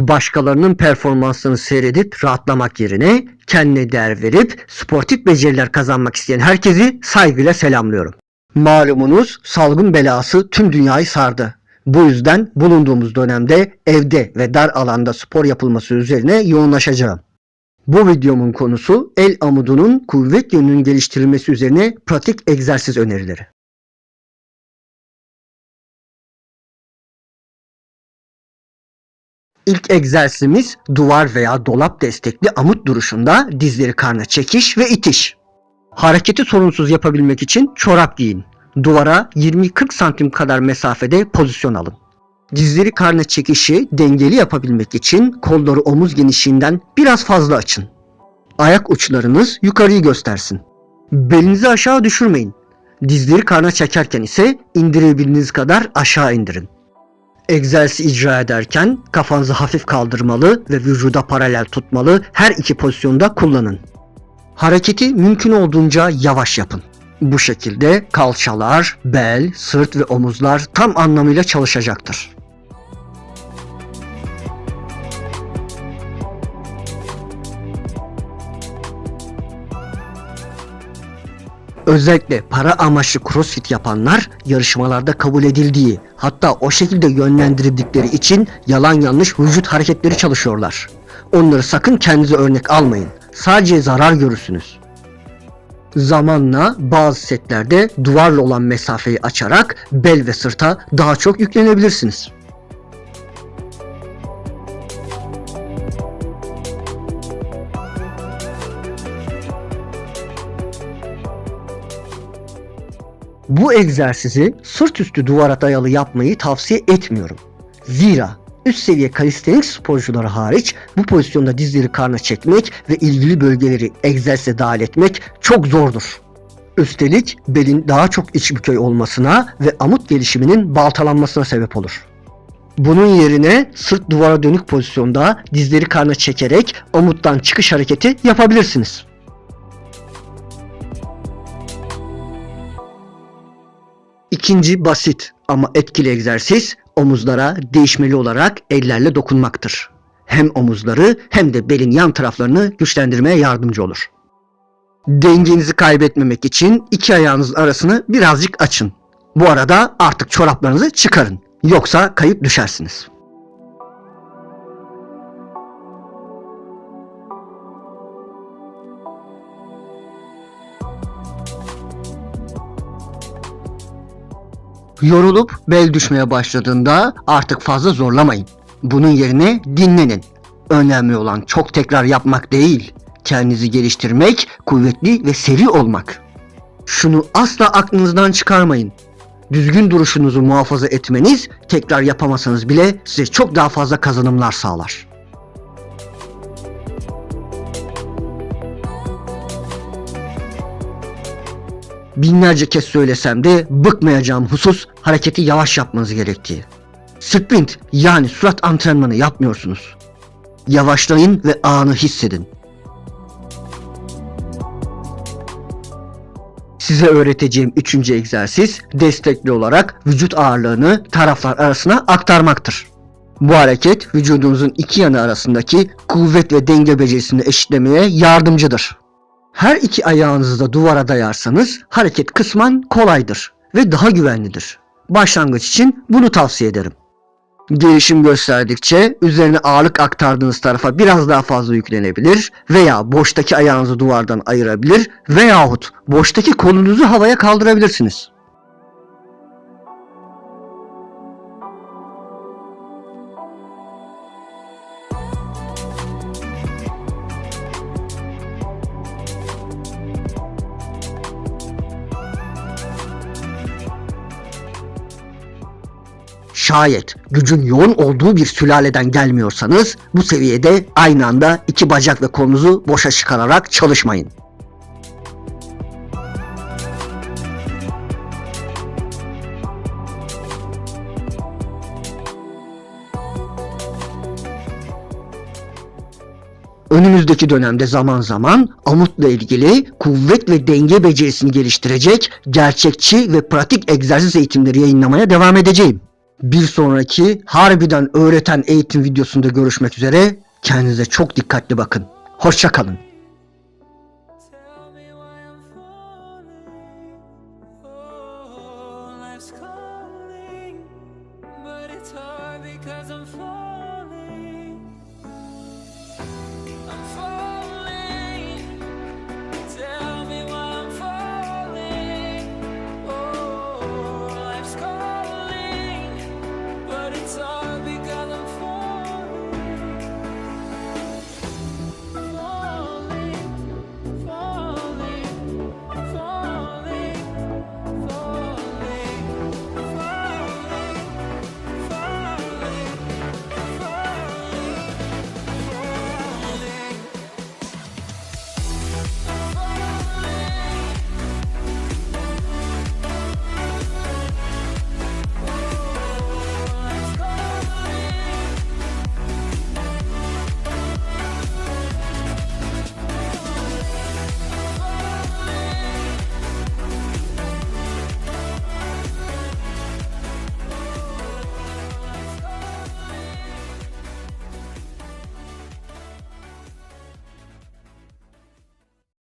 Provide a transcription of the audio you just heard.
Başkalarının performansını seyredip rahatlamak yerine kendine değer verip sportif beceriler kazanmak isteyen herkesi saygıyla selamlıyorum. Malumunuz salgın belası tüm dünyayı sardı. Bu yüzden bulunduğumuz dönemde evde ve dar alanda spor yapılması üzerine yoğunlaşacağım. Bu videomun konusu el amudunun kuvvet yönünün geliştirilmesi üzerine pratik egzersiz önerileri. İlk egzersizimiz duvar veya dolap destekli amut duruşunda dizleri karna çekiş ve itiş. Hareketi sorunsuz yapabilmek için çorap giyin. Duvara 20-40 santim kadar mesafede pozisyon alın. Dizleri karna çekişi dengeli yapabilmek için kolları omuz genişliğinden biraz fazla açın. Ayak uçlarınız yukarıyı göstersin. Belinizi aşağı düşürmeyin. Dizleri karna çekerken ise indirebildiğiniz kadar aşağı indirin. Egzersizi icra ederken kafanızı hafif kaldırmalı ve vücuda paralel tutmalı her iki pozisyonda kullanın. Hareketi mümkün olduğunca yavaş yapın. Bu şekilde kalçalar, bel, sırt ve omuzlar tam anlamıyla çalışacaktır. Özellikle para amaçlı crossfit yapanlar yarışmalarda kabul edildiği hatta o şekilde yönlendirildikleri için yalan yanlış vücut hareketleri çalışıyorlar. Onları sakın kendinize örnek almayın. Sadece zarar görürsünüz. Zamanla bazı setlerde duvarla olan mesafeyi açarak bel ve sırta daha çok yüklenebilirsiniz. Bu egzersizi sırt üstü duvara dayalı yapmayı tavsiye etmiyorum. Zira üst seviye kalistenik sporcuları hariç bu pozisyonda dizleri karna çekmek ve ilgili bölgeleri egzersize dahil etmek çok zordur. Üstelik belin daha çok iç bükey olmasına ve amut gelişiminin baltalanmasına sebep olur. Bunun yerine sırt duvara dönük pozisyonda dizleri karna çekerek omuttan çıkış hareketi yapabilirsiniz. İkinci basit ama etkili egzersiz omuzlara değişmeli olarak ellerle dokunmaktır. Hem omuzları hem de belin yan taraflarını güçlendirmeye yardımcı olur. Dengenizi kaybetmemek için iki ayağınızın arasını birazcık açın. Bu arada artık çoraplarınızı çıkarın. Yoksa kayıp düşersiniz. Yorulup bel düşmeye başladığında artık fazla zorlamayın. Bunun yerine dinlenin. Önemli olan çok tekrar yapmak değil, kendinizi geliştirmek, kuvvetli ve seri olmak. Şunu asla aklınızdan çıkarmayın. Düzgün duruşunuzu muhafaza etmeniz tekrar yapamasanız bile size çok daha fazla kazanımlar sağlar. Binlerce kez söylesem de bıkmayacağım husus hareketi yavaş yapmanız gerektiği. Sprint yani sürat antrenmanı yapmıyorsunuz. Yavaşlayın ve anı hissedin. Size öğreteceğim üçüncü egzersiz destekli olarak vücut ağırlığını taraflar arasına aktarmaktır. Bu hareket vücudunuzun iki yanı arasındaki kuvvet ve denge becerisini eşitlemeye yardımcıdır. Her iki ayağınızı da duvara dayarsanız hareket kısmen kolaydır ve daha güvenlidir. Başlangıç için bunu tavsiye ederim. Gelişim gösterdikçe üzerine ağırlık aktardığınız tarafa biraz daha fazla yüklenebilir veya boştaki ayağınızı duvardan ayırabilir veyahut boştaki kolunuzu havaya kaldırabilirsiniz. Şayet gücün yoğun olduğu bir sülaleden gelmiyorsanız bu seviyede aynı anda iki bacak ve kolunuzu boşa çıkararak çalışmayın. Önümüzdeki dönemde zaman zaman amutla ilgili kuvvet ve denge becerisini geliştirecek gerçekçi ve pratik egzersiz eğitimleri yayınlamaya devam edeceğim. Bir sonraki harbiden öğreten eğitim videosunda görüşmek üzere. Kendinize çok dikkatli bakın. Hoşça kalın. Tell me why I'm falling. Oh, because I'm falling.